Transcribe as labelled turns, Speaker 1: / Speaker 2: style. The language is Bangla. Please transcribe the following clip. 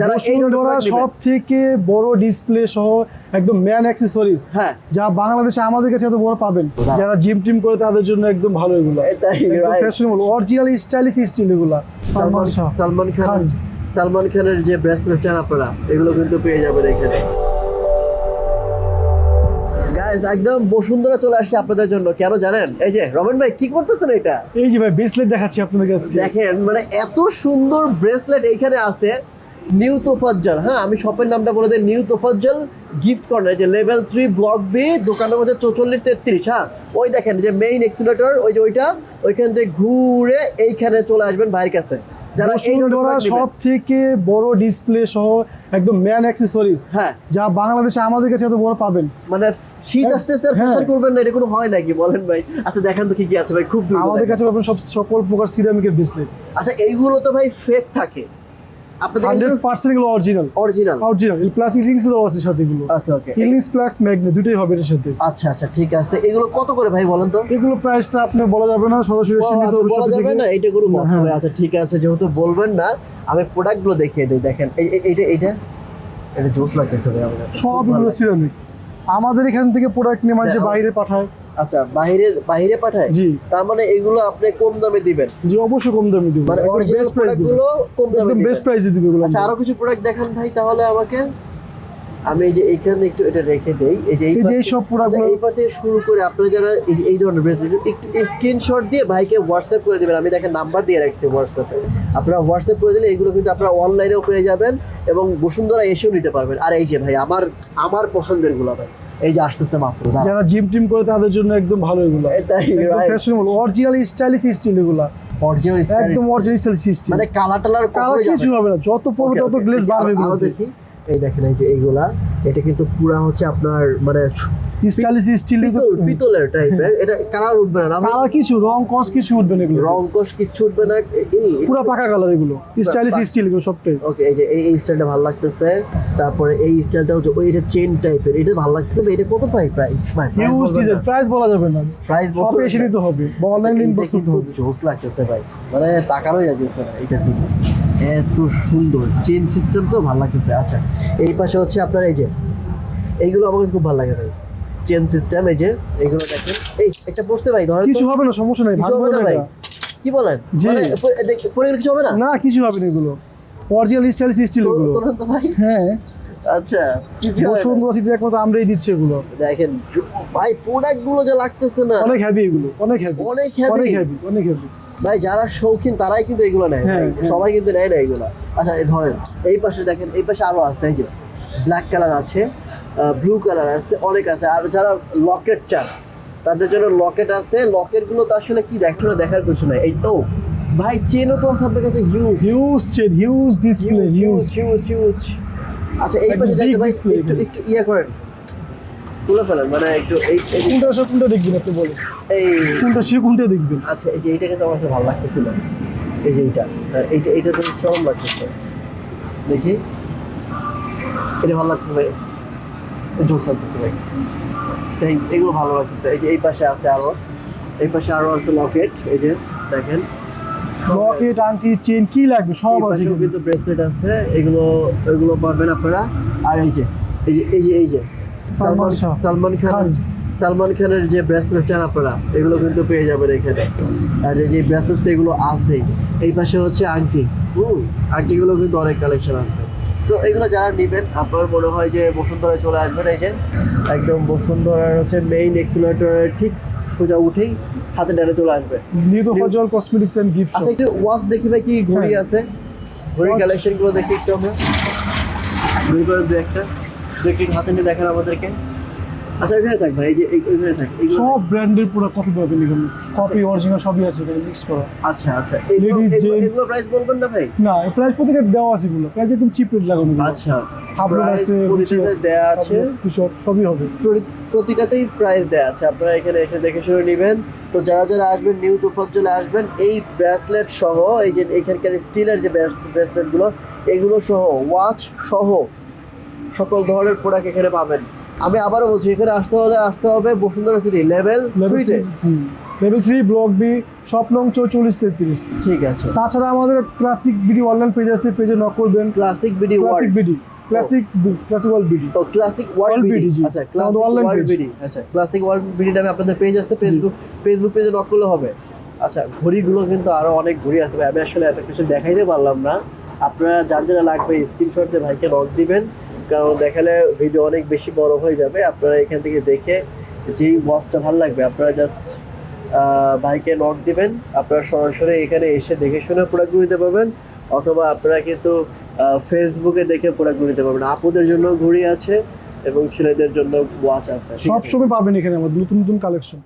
Speaker 1: যারা এই
Speaker 2: সব থেকে বড় ডিসপ্লে সহ একদম ম্যান অ্যাক্সেসরিজ
Speaker 1: হ্যাঁ।
Speaker 2: যা বাংলাদেশে আমাদের কাছে এত বড় পাবেন। যারা জিম টিম করে তাদের জন্য একদম ভালো এগুলো। ফ্যাশনেবল অরিজিনাল স্টাইলিশ স্টিল এগুলা।
Speaker 1: সালমান
Speaker 2: সালমান
Speaker 1: খান। সালমান খানের যে ব্রেসলেট চান আপনারা এগুলো কিন্তু পেয়ে যাবেন এখানে। একদম বসুন্ধরা চলে আসছে আপনাদের জন্য। কেন জানেন? এই যে রমেন ভাই কি করতেছেন এটা?
Speaker 2: এই যে ভাই ব্রেসলেট দেখাচ্ছি আপনাদের কাছে।
Speaker 1: দেখেন মানে এত সুন্দর ব্রেসলেট এইখানে আছে। নিউ তোফাজ্জল হ্যাঁ আমি শপের নামটা বলে দিই নিউ তোফাজ্জল গিফট কর্নার যে লেভেল থ্রি ব্লক বি দোকানের মধ্যে চৌচল্লিশ তেত্রিশ হ্যাঁ ওই দেখেন যে মেইন এক্সিলেটর ওই যে ওইটা ওইখান থেকে ঘুরে এইখানে চলে আসবেন ভাইয়ের কাছে। যারা।
Speaker 2: সব থেকে বড় ডিসপ্লে সহ একদম ম্যান অ্যাক্সেসরিজ
Speaker 1: হ্যাঁ।
Speaker 2: যা বাংলাদেশে আমাদের কাছে এত বড় পাবেন।
Speaker 1: মানে শীত আসতে আসতে। ফ্যাশন করবেন না এটা কোনো হয় নাকি? বলেন ভাই। আচ্ছা দেখেন তো কি কি আছে ভাই খুব
Speaker 2: আমাদের কাছে পাবেন সব সকল প্রকার সিরামিকের ব্রেসলেট
Speaker 1: আচ্ছা এইগুলো তো ভাই ফেক থাকে। আপনাদের
Speaker 2: হান্ড্রেড পার্সেন্ট এগুলো অরিজিনাল।
Speaker 1: অরিজিনাল।
Speaker 2: অরিজিনাল। প্লাস আছে সাথে এগুলো।
Speaker 1: ওকে ওকে।
Speaker 2: ইলিংস প্লাস ম্যাগনেট দুটোই হবে এর সাথে।
Speaker 1: আচ্ছা আচ্ছা ঠিক আছে। এগুলো কত করে ভাই বলেন তো?
Speaker 2: এগুলো প্রাইসটা আপনি বলা যাবে না সরাসরি সীমিত
Speaker 1: আচ্ছা, বলা যাবে না এটা কথা
Speaker 2: হ্যাঁ।
Speaker 1: আচ্ছা ঠিক আছে যেহেতু বলবেন না আমি প্রোডাক্টগুলো দেখিয়ে দিই দেখেন। এই এই- এইটা এইটা? এটা জোস লাগতেছে ভাই আমার কাছে। খুব ভালো।
Speaker 2: সবগুলো সিরামিক আমাদের এখান থেকে প্রোডাক্ট নিয়ে মানুষের বাইরে পাঠায়
Speaker 1: আচ্ছা বাইরে বাইরে পাঠায়?
Speaker 2: জি।
Speaker 1: তার মানে এগুলো আপনি কম দামে দিবেন?
Speaker 2: জি অবশ্যই কম দামে দিব।
Speaker 1: মানে অরিজিনাল প্রোডাক্টগুলো কম দামে
Speaker 2: একদম বেস্ট প্রাইসে দিবে এগুলো।
Speaker 1: আচ্ছা আরও কিছু প্রোডাক্ট দেখান ভাই তাহলে আমাকে। আমি এই যে এখানে একটু এটা রেখে দেই। এই যে
Speaker 2: এই যে সব প্রোডাক্টগুলো
Speaker 1: আচ্ছা, এই পাশে শুরু করে আপনারা যারা এই এই ধরনের ব্রেসলেট একটু স্ক্রিনশট দিয়ে ভাইকে হোয়াটসঅ্যাপ করে দিবেন। আমি দেখেন নাম্বার দিয়ে রাখছি হোয়াটসঅ্যাপে আপনারা হোয়াটসঅ্যাপ করে দিলে এগুলো কিন্তু আপনারা অনলাইনেও পেয়ে যাবেন এবং বসুন্ধরা এসেও নিতে পারবেন। আর এই যে ভাই আমার আমার পছন্দেরগুলো ভাই। এই যে আসতেছে মাত্র।
Speaker 2: যারা জিম টিম করে তাদের জন্য একদম ভালো এগুলো। ফ্যাশনেবল অরিজিনাল স্টাইলিশ স্টিল এগুলা।
Speaker 1: অরিজিনাল
Speaker 2: একদম। অরিজিনাল স্টাইলিশ স্টিল
Speaker 1: মানে কালার টালার
Speaker 2: কালার কিছু হবে না। যত পড়বে তত. গ্লেজ বাড়বে
Speaker 1: দেখি। এই দেখেন এই যে এইগুলা এটা কিন্তু পুরা হচ্ছে আপনার মানে
Speaker 2: স্টাইলিশ স্টিল
Speaker 1: পিতলের টাইপের এটা কালার উঠবে না
Speaker 2: কালার কিছু রং কস কিছু উঠবে না এগুলো।
Speaker 1: রং কোষ কিচ্ছু উঠবে না। এই
Speaker 2: পুরো পাকা কালার এগুলো। স্টাইলিশ স্টিল এগুলো সবটাই।
Speaker 1: ওকে এই যে এই স্টাইলটা ভালো লাগতেছে। তারপরে এই স্টাইলটা হচ্ছে ওই এটা চেন টাইপের এটা ভালো লাগতেছে এটা কত পাই প্রাইস ভাই
Speaker 2: হিউজ ডিজাইন প্রাইস বলা যাবে না।
Speaker 1: প্রাইস
Speaker 2: শপে এসে নিতে হবে। বা অনলাইন ইনবক্স করতে হবে।
Speaker 1: জোস লাগতেছে ভাই। মানে তাকারও যাচ্ছে এইটার দিকে এত সুন্দর। চেন সিস্টেম তো ভালো লাগতেছে। আচ্ছা এই পাশে হচ্ছে আপনার এই যে এইগুলো আমার কাছে খুব ভালো লাগে ভাই। চেন সিস্টেম এই যে এইগুলো দেখেন। এই একটা বসতে ভাই ধরেন
Speaker 2: কিছু হবে না সমস্যা নাই
Speaker 1: কিছু হবে না ভাই? কি বলেন। মানে পরে- কিছু হবে না?
Speaker 2: না কিছু হবে না এগুলো। অরিজিনাল স্টাইলিশ স্টিল
Speaker 1: তো-
Speaker 2: এগুলো।
Speaker 1: তো ভাই।
Speaker 2: হ্যাঁ।
Speaker 1: আচ্ছা কিছু হবে
Speaker 2: সিটি একমাত্র আমরাই দিচ্ছি এগুলো।
Speaker 1: দেখেন ভাই প্রোডাক্টগুলো যা লাগতেছে না।
Speaker 2: অনেক এগুলো অনেক
Speaker 1: অনেক ভাই যারা শৌখিন তারাই কিন্তু এগুলো নেয়
Speaker 2: হ্যাঁ। হ্যাঁ।
Speaker 1: সবাই কিন্তু নেয় না এগুলো। আচ্ছা এই ধরেন এই পাশে দেখেন এই পাশে আরও আছে এই যে ব্ল্যাক কালার আছে। ব্লু কালার আছে অনেক আছে। আর যারা লকেট চান তাদের জন্য লকেট আছে। লকেটগুলো তো আসলে কি দেখছ না দেখার কিছু নাই। এই তো ভাই চেনও তো আপনার কাছে huge
Speaker 2: huge chain huge display huge
Speaker 1: huge huge আচ্ছা এই পাশে যাইতে ভাই একটু। একটু ইয়ে করেন। তুলে ফেলেন মানে একটু এই
Speaker 2: কোনটা সব কোনটা দেখবেন আপনি বলেন।
Speaker 1: এই
Speaker 2: কোনটা সে কোনটা দেখবেন।
Speaker 1: আচ্ছা এই যে এইটা কিন্তু আমার কাছে ভালো লাগতেছিল এই যে এইটা এইটা এইটা তো চরম লাগতেছে। দেখি। এটা ভালো লাগতেছে ভাই। জোস লাগতেছে ভাই। এগুলো ভালো লাগতেছে। এই যে এই পাশে আছে আরও। এই পাশে আরও আছে লকেট এই যে দেখেন।
Speaker 2: লকেট আংটি চেন কি লাগবে? সব আছে
Speaker 1: কিন্তু ব্রেসলেট আছে। এগুলো এগুলো পাবেন আপনারা। আর এই যে এই যে এই যে এই যে। সালমান
Speaker 2: সালমান
Speaker 1: খান। সালমান খানের যে ব্রেসলেট চান আপনারা এগুলো কিন্তু পেয়ে যাবেন এখানে। আর এই যে ব্রেসলেট এগুলো আছেই। এই পাশে হচ্ছে আংটি। হুম আংটিগুলো কিন্তু অনেক কালেকশন আছে। সো এগুলো যারা নেবেন আপনার মনে হয় যে বসুন্ধরায় চলে আসবেন এই যে একদম বসুন্ধরার হচ্ছে মেইন এক্সিলেটরের ঠিক সোজা উঠেই হাতে ডানে চলে আসবে
Speaker 2: new Fazal cosmetics and gift
Speaker 1: আচ্ছা একটু ওয়াচ দেখি ভাই কি ঘড়ি
Speaker 2: হ্যাঁ।
Speaker 1: আছে। ঘড়ির কালেকশনগুলো কালেকশনগুলো দেখি একটু আমরা। ঘড়ি করে দু একটা। দু একটি হাতে নিয়ে দেখেন আমাদেরকে। আচ্ছা ওইখানে থাক ভাই এই যে এই- থাক
Speaker 2: সব ব্র্যান্ডের পুরো কপি পাবেন এখানে। কপি অরিজিনাল সবই আছে এখানে মিক্স করা।
Speaker 1: আচ্ছা আচ্ছা এগুলো
Speaker 2: Ladies,
Speaker 1: এগুলো- প্রাইস বলবেন না ভাই?
Speaker 2: না এই প্রাইস প্রত্যেকের দেওয়া আছে এগুলো। প্রাইস একদম চিপ রেট লাগানো
Speaker 1: আচ্ছা
Speaker 2: রেট আছে
Speaker 1: দেয়া আছে।
Speaker 2: সব সবই হবে।
Speaker 1: প্রতি- প্রতিটাতেই প্রাইস দেয়া আছে। আপনারা এখানে এসে দেখে শুনে নেবেন। তো যারা যারা আসবেন নিউ তুফাজ্জলে আসবেন এই ব্রেসলেট সহ এই যে এখানকার স্টিলের যে ব্রেসলেটগুলো এগুলো সহ ওয়াচ সহ সকল ধরনের প্রোডাক্ট এখানে পাবেন। আমি আবারও বলছি এখানে আসতে হলে আসতে হবে বসুন্ধরা সিটি লেভেল থ্রিতে
Speaker 2: level three block B shop নং চৌচল্লিশ তেত্রিশ।
Speaker 1: ঠিক আছে।
Speaker 2: তাছাড়া আমাদের ক্লাসিক বিডি অনলাইন পেজ আছে পেজে নক করবেন।
Speaker 1: Classic BD
Speaker 2: classic BD classic classic world BD
Speaker 1: তো ক্লাসিক ওয়ার্ল্ড বিডি আচ্ছা ক্লাসিক ওয়ার্ল্ড। বিডি আচ্ছা ক্লাসিক ওয়ার্ল্ড বিডি নামে আপনাদের পেজ আছে ফেসবুক ফেসবুক পেজে নক করলে হবে। আচ্ছা ঘড়িগুলো কিন্তু আরও অনেক ঘড়ি আছে আমি আসলে এত কিছু দেখাইতে পারলাম না। আপনারা যার যারা লাগবে স্ক্রিনশট দিয়ে ভাইকে নক দিবেন। কারণ দেখালে ভিডিও অনেক বেশি বড় হয়ে যাবে। আপনারা এখান থেকে দেখে যেই ওয়াচটা ভালো লাগবে, আপনারা জাস্ট ভাইকে নক দিবেন। আপনারা সরাসরি এখানে এসে দেখে শুনে প্রোডাক্টগুলো নিতে পারবেন, অথবা আপনারা কিন্তু ফেসবুকে দেখে প্রোডাক্টগুলো নিতে পারবেন। আপুদের জন্য ঘড়ি আছে এবং ছেলেদের জন্য ওয়াচ আছে। ঠিক
Speaker 2: সব সময় পাবেন এখানে আমাদের নতুন নতুন কালেকশন